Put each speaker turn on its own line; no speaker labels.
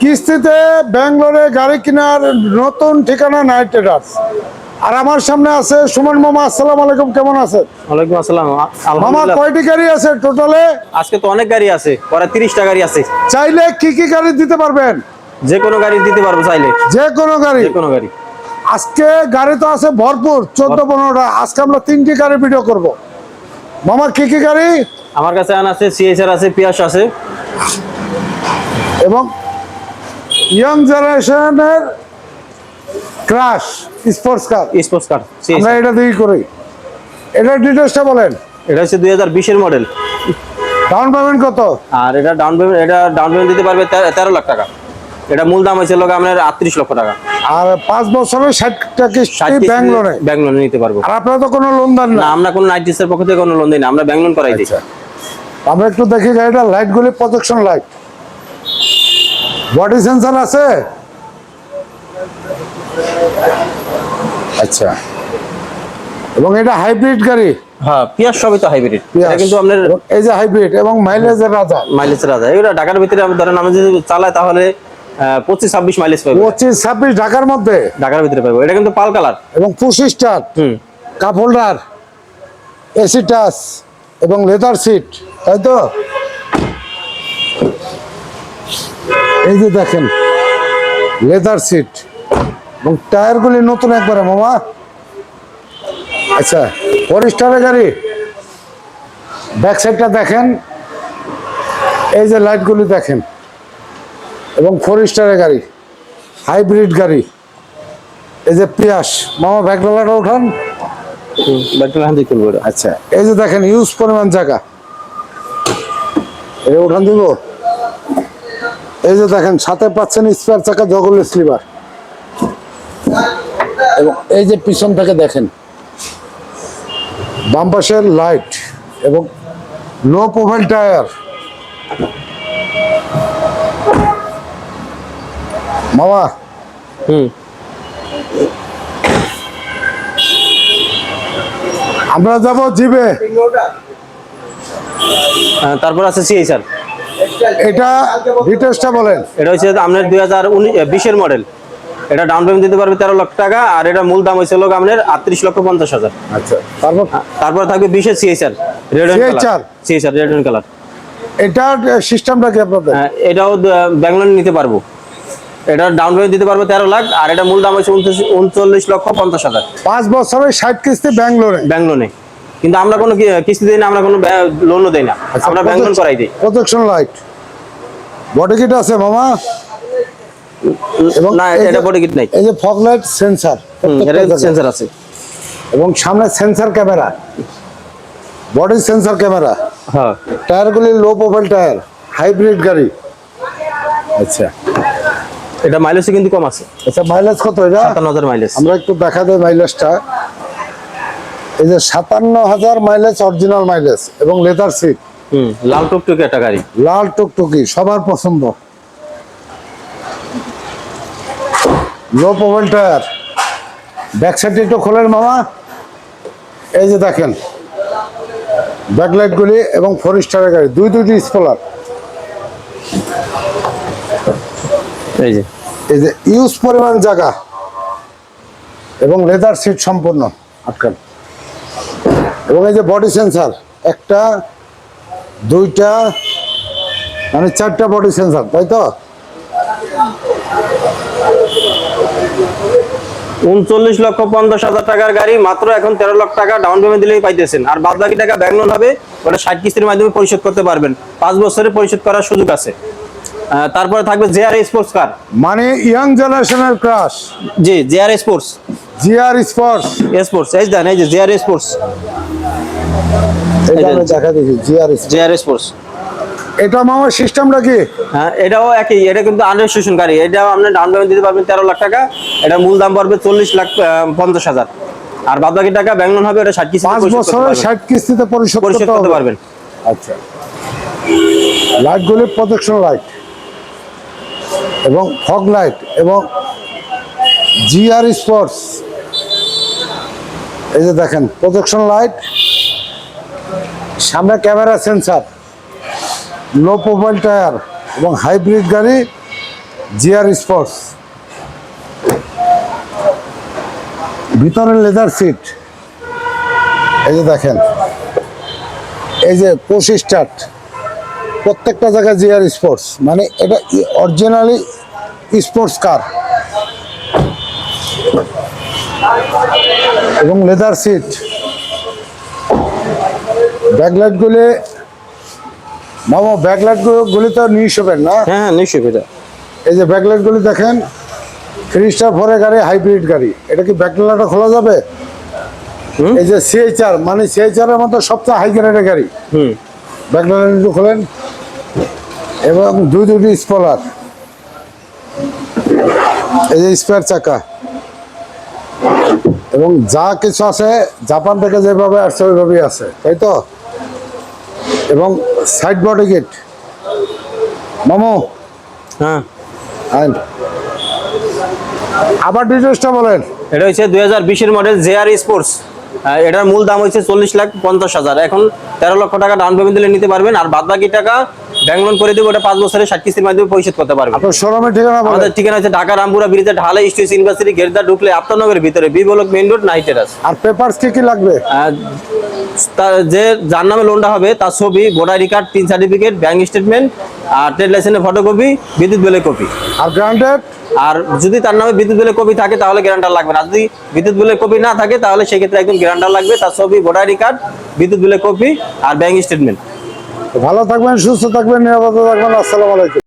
কিস্তিতে ব্যাঙ্গালোরে গাড়ি কেনার নতুন ঠিকানা নাইট ট্রেডার্স আর আমার সামনে আছে সুমন মামা আসসালামু আলাইকুম কেমন আছেন?
ওয়ালাইকুম আসসালাম
মামা কয়টি গাড়ি আছে টোটালে?
আজকে তো অনেক গাড়ি আছে পরে তিরিশটা গাড়ি আছে।
চাইলে কি কি গাড়ি দিতে পারবেন?
যে কোনো গাড়ি দিতে পারব চাইলে।
যে কোনো গাড়ি।
যে কোনো গাড়ি।
আজকে গাড়ি তো আছে ভরপুর চোদ্দ পনেরোটা। আজকে আমরা তিনটি গাড়ি ভিডিও করব। মামা কি কি গাড়ি?
আমার কাছে আন আছে সিএসআর আছে পিয়াস আছে।
এবং ইয়ং জেনারেশনের crush sports car
sports car
আমরা এটা দিয়ে করি। এটার ডিটেলসটা বলেন।
এটা হচ্ছে দুই হাজার বিশের মডেল
ডাউন পেমেন্ট কত?
আর এটা ডাউন পেমেন্ট এটা ডাউন পেমেন্ট দিতে পারবে তেরো লাখ টাকা। এটা মূল দাম হয়েছে লোক আপনার আটত্রিশ লক্ষ টাকা।
আর পাঁচ বছরের ষাটটা কিস্তি ব্যাঙ্গলোরে?
ব্যাঙ্গলোরে নিতে পারব।
আর আপনারা তো কোনো লোন দেন
না। আমরা কোনো নাইটিসের পক্ষ থেকে কোনো লোন দিই না আমরা ব্যাঙ্গলোর করাই দিই।
আচ্ছা। আমরা একটু দেখি গাড়িটা লাইটগুলি প্রজেকশন লাইট বডি সেন্সার আছে আচ্ছা। এবং এটা হাইব্রিড গাড়ি।
হ্যাঁ পিয়াস সবই তো হাইব্রিড এটা কিন্তু আপনার
এই যে হাইব্রিড এবং মাইলেজের রাজা।
মাইলেজ রাজা। এগুলো ঢাকার ভিতরে আমি ধরেন আমি যদি চালাই তাহলে পঁচিশ ছাব্বিশ মাইলেজ পাবো
পঁচিশ ছাব্বিশ ঢাকার মধ্যে?
ঢাকার ভিতরে পাবো এটা কিন্তু পাল কালার।
এবং পঁচিশ
হুম।
কাপ হোল্ডার এসি টাচ এবং লেদার সিট তাই তো? এই যে দেখেন লেদার সিট এবং টায়ারগুলি নতুন একবারে মামা। আচ্ছা ফোর স্টারের গাড়ি ব্যাক সাইডটা দেখেন এই যে লাইটগুলি দেখেন এবং ফোর স্টারের গাড়ি হাইব্রিড গাড়ি। এই যে পিয়াস মামা ব্যাকডালাটা
করব
আচ্ছা এই যে দেখেন ইউজ পরিমাণ জায়গা। এই উঠান দিব? এই যে দেখেন সাথে পাচ্ছেন স্পেয়ার চাকা জগল স্লিপার এবং এই যে পিছন থেকে দেখেন বাম পাশের লাইট এবং লো প্রোফাইল টায়ার মামা
হুম।
আমরা যাব জিবে
আহ, তারপর আছে সিএসআর
এটা ডিটেলসটা বলেন।
এটা হচ্ছে আপনার দুই হাজার বিশের মডেল এটা ডাউন পেমেন্ট দিতে পারবে তেরো লক্ষ টাকা আর এটা মূল দাম হয়েছে লোক আপনার আটত্রিশ লক্ষ পঞ্চাশ হাজার।
আচ্ছা তারপর?
তারপর থাকবে বিশের CSR red? Colour CSR red colour
এটা সিস্টেমটা কি আপনাদের?
এটাও দ- নিতে পারব। এটা ডাউন পেমেন্ট দিতে পারব তেরো লাখ আর এটা মূল দাম হচ্ছে উনচল্লিশ লক্ষ পঞ্চাশ হাজার।
পাঁচ বছরের ষাট কিস্তি ব্যাঙ্গালোরে
ব্যাঙ্গলোনে কিন্তু আমরা কোনো কিস্তি দিই না আমরা কোনো লোনও দিই না।
আচ্ছা,
আমরা ব্যাঙ্গলোর করাই দিই।
প্রোটেকশন লাইট বডি কিট আছে মামা? এবং
না এটা বডি কিট নাই।
এই যে ফগ লাইট সেন্সার
এটা সেন্সার আছে।
এবং সামনে sensor camera body sensor camera
হ্যাঁ।
টায়ারগুলি লো প্রোফাইল টায়ার হাইব্রিড গাড়ি। আচ্ছা।
এটা মাইলেজও কিন্তু কম আছে।
আচ্ছা মাইলেজ কত এটা?
সাতান্ন হাজার মাইলেজ
আমরা একটু দেখা দেয় মাইলেজটা এই যে সাতান্ন হাজার মাইলেজ অরিজিনাল মাইলেজ এবং লেদার সিট
লাল টুকটুকি একটা গাড়ি।
লাল টুকটুকি সবার পছন্দ। Low profile tyre back side একটু খোলেন মামা। এই যে দেখেন। ব্যাকলাইটগুলি এবং ফোর স্টারের গাড়ি দুই দুইটি স্পলার
এই যে।
এই যে ইউজ পরিমাণ জায়গা এবং লেদার সিট সম্পূর্ণ। আটকান। এবং এই যে বডি সেন্সার একটা দুইটা মানে চারটা বডি সেন্সার তাই তো?
উনচল্লিশ লক্ষ পঞ্চাশ হাজার টাকার গাড়ি মাত্র এখন তেরো লক্ষ টাকা ডাউন পেমেন্ট দিলেই পাইতেছেন। আর বাদ বাকি টাকা ব্যাংক লোন হবে ওটা ষাট কিস্তির মাধ্যমে পরিশোধ করতে পারবেন। পাঁচ বছরে পরিশোধ করার সুযোগ আছে। তারপরে থাকবে জেআর স্পোর্টস কার
মানে ইয়াং জেনারেশনের crush
G JR sports
GR sports
sports এই দেন এই যে জেআর স্পোর্টস
এটা আমি দেখা দেখি জিআর
জেআর স্পোর্টস
এটা মামার সিস্টেমটা কি?
হ্যাঁ এটাও একই এটা কিন্তু আনরেজিস্ট্রেশন গাড়ি এটাও আপনি ডাউন পেমেন্ট দিতে পারবেন তেরো লাখ টাকা এটা মূল দাম পড়বে চল্লিশ লাখ পঞ্চাশ হাজার। আর বাদ বাকি টাকা ব্যাংক লোন হবে এটা ষাট কিস্তি
পাঁচ বছরের ষাট কিস্তিতে পরিশোধ করতে
পারবেন।
আচ্ছা। লাইটগুলি প্রোটেকশন লাইট এবং ফগ লাইট এবং জিআর স্পোর্টস এই যে দেখেন প্রোটেকশন লাইট সামনে camera sensor, low profile tyre এবং হাইব্রিড গাড়ি জিআর স্পোর্টস। ভিতরে লেদার সিট। এই যে দেখেন, এই যে পুশ স্টার্ট, প্রত্যেকটা জায়গায় জিআর স্পোর্টস মানে এটা অরিজিনালি স্পোর্টস কার। এবং লেদার সিট। ব্যাকলাইট গুলি মামা ব্যাকলাইটগুলি তো হবেন না?
হ্যাঁ হ্যাঁ নিশ্চয়ই এটা
এই যে ব্যাকলাইটগুলি দেখেন থ্রি স্টার ফোরের গাড়ি হাইব্রিড গাড়ি। এটা কি ব্যাকলাইটটা খোলা যাবে?
হুম।
এই যে সিএইচআর মানে সিএইচআর এর মতো সবচেয়ে হাই গ্রেডের গাড়ি।
হুম।
ব্যাকলাইট একটু খোলেন। এবং দুই দুটি স্পলার এই যে স্পেয়ার চাকা। এবং যা কিছু আছে জাপান থেকে যেভাবে আসছে ওইভাবেই আছে। তাই তো? এবং সাইড বডি গেট মামু।
হ্যাঁ।
আবার ডিটেলসটা বলেন।
এটা হচ্ছে দুই হাজার বিশের মডেল জেআর স্পোর্টস এটার মূল দাম হচ্ছে চল্লিশ লাখ পঞ্চাশ হাজার। এখন তেরো লক্ষ টাকা ডাউন পেমেন্ট দিলে নিতে পারবেন। আর বাদ বাকি টাকা ব্যাংক লোন করে দেবো ওটা পাঁচ বছরের ষাট কিস্তির মাধ্যমে পরিশোধ করতে পারবেন।
শোরুমের ঠিকানা
আমাদের ঠিকানা হচ্ছে ঢাকা রামপুরা ব্রিজের ঢালাই স্টুডিও ইউনিভার্সিটি গেরদা ঢুকলে আফতারনগরের ভিতরে B block main road night terrace
আর পেপারস কি কি লাগবে?
যে যার নামে লোনটা হবে তার ছবি ভোটার আইডি কার্ড তিন সার্টিফিকেট ব্যাংক স্টেটমেন্ট আর ট্রেড লাইসেন্সের ফটোকপি বিদ্যুৎ বিলের কপি
আর গ্রান্ডেড
আর যদি তার নামে বিদ্যুৎ বিলের কপি থাকে তাহলে গ্যারান্টার লাগবে না। আর যদি বিদ্যুৎ বিলের কপি না থাকে তাহলে সেক্ষেত্রে একদম গ্যারান্টার লাগবে তার ছবি ভোটার আইডি কার্ড বিদ্যুৎ বিলের কপি আর ব্যাংক স্টেটমেন্ট
ভালো থাকবেন সুস্থ থাকবেন নিরাপদে থাকবেন আসসালামু আলাইকুম।